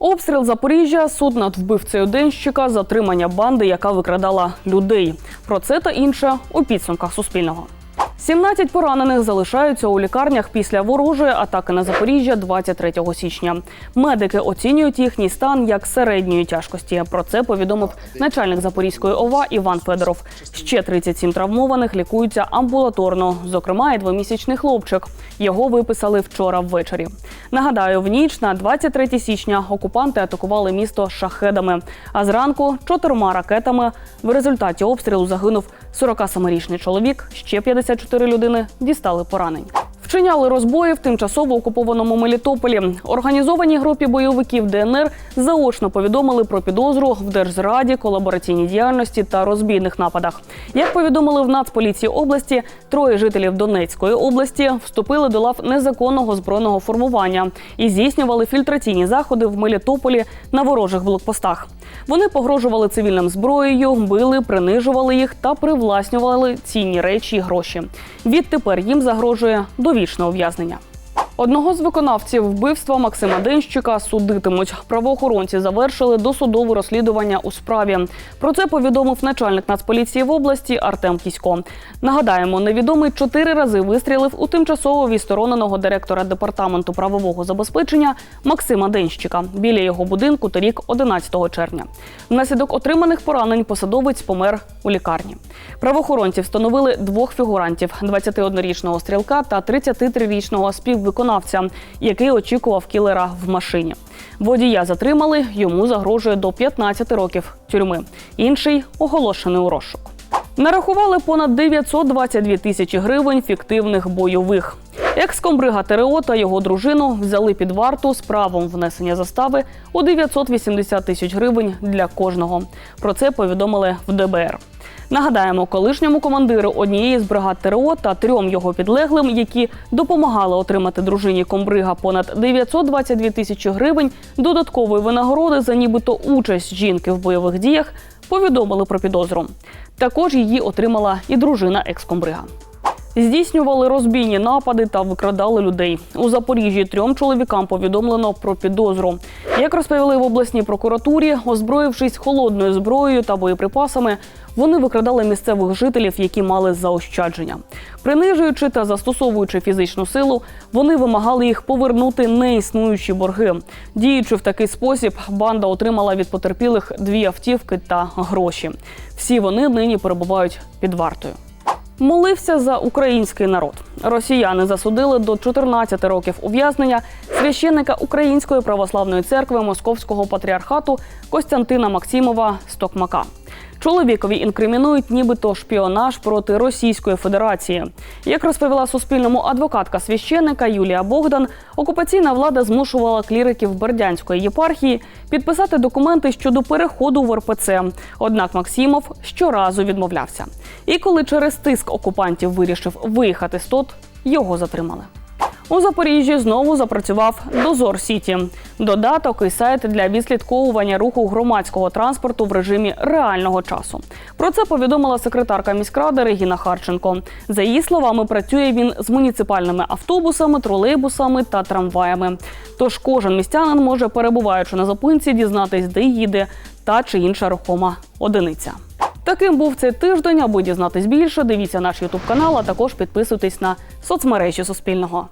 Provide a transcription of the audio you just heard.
Обстріл Запоріжжя, суд над вбивцею денщика, затримання банди, яка викрадала людей. Про це та інше у підсумках Суспільного. 17 поранених залишаються у лікарнях після ворожої атаки на Запоріжжя 23 січня. Медики оцінюють їхній стан як середньої тяжкості. Про це повідомив начальник Запорізької ОВА Іван Федоров. Ще 37 травмованих лікуються амбулаторно, зокрема, і двомісячний хлопчик. Його виписали вчора ввечері. Нагадаю, в ніч на 23 січня окупанти атакували місто шахедами. А зранку чотирма ракетами в результаті обстрілу загинув 47-річний чоловік. Ще 54 людини дістали поранень. Вчиняли розбої в тимчасово окупованому Мелітополі. Організованій групі бойовиків ДНР заочно повідомили про підозру в держзраді, колабораційній діяльності та розбійних нападах. Як повідомили в Нацполіції області, троє жителів Донецької області вступили до лав незаконного збройного формування і здійснювали фільтраційні заходи в Мелітополі на ворожих блокпостах. Вони погрожували цивільним зброєю, били, принижували їх та привласнювали цінні речі і гроші. Відтепер їм загрожує довічне ув'язнення. Одного з виконавців вбивства Максима Денщика судитимуть. Правоохоронці завершили досудове розслідування у справі. Про це повідомив начальник Нацполіції в області Артем Кісько. Нагадаємо, невідомий чотири рази вистрілив у тимчасово відстороненого директора департаменту правового забезпечення Максима Денщика біля його будинку торік 11 червня. Внаслідок отриманих поранень посадовець помер у лікарні. Правоохоронці встановили двох фігурантів: – 21-річного стрілка та 33-річного співвиконавця, який очікував кілера в машині. Водія затримали, йому загрожує до 15 років тюрми. Інший оголошений у розшук. Нарахували понад 922 тисячі гривень фіктивних бойових. Екскомбрига ТРО та його дружину взяли під варту з правом внесення застави у 980 тисяч гривень для кожного. Про це повідомили в ДБР. Нагадаємо, колишньому командиру однієї з бригад ТРО та трьом його підлеглим, які допомагали отримати дружині комбрига понад 922 тисячі гривень додаткової винагороди за нібито участь жінки в бойових діях, повідомили про підозру. Також її отримала і дружина екскомбрига. Здійснювали розбійні напади та викрадали людей. У Запоріжжі трьом чоловікам повідомлено про підозру. Як розповіли в обласній прокуратурі, озброївшись холодною зброєю та боєприпасами, вони викрадали місцевих жителів, які мали заощадження. Принижуючи та застосовуючи фізичну силу, вони вимагали їх повернути неіснуючі борги. Діючи в такий спосіб, банда отримала від потерпілих дві автівки та гроші. Всі вони нині перебувають під вартою. Молився за український народ. Росіяни засудили до 14 років ув'язнення священника Української православної церкви Московського патріархату Костянтина Максимова Стокмака. Чоловікові інкримінують нібито шпіонаж проти Російської Федерації. Як розповіла Суспільному адвокатка священника Юлія Богдан, окупаційна влада змушувала кліриків Бердянської єпархії підписати документи щодо переходу в РПЦ. Однак Максимов щоразу відмовлявся. І коли через тиск окупантів вирішив виїхати з ТОТ, його затримали. У Запоріжжі знову запрацював Дозор Сіті. Додаток і сайт для відслідковування руху громадського транспорту в режимі реального часу. Про це повідомила секретарка міськради Регіна Харченко. За її словами, працює він з муніципальними автобусами, тролейбусами та трамваями. Тож кожен містянин може, перебуваючи на зупинці, дізнатись, де їде та чи інша рухома одиниця. Таким був цей тиждень. Аби дізнатись більше, дивіться наш ютуб канал, а також підписуйтесь на соцмережі Суспільного.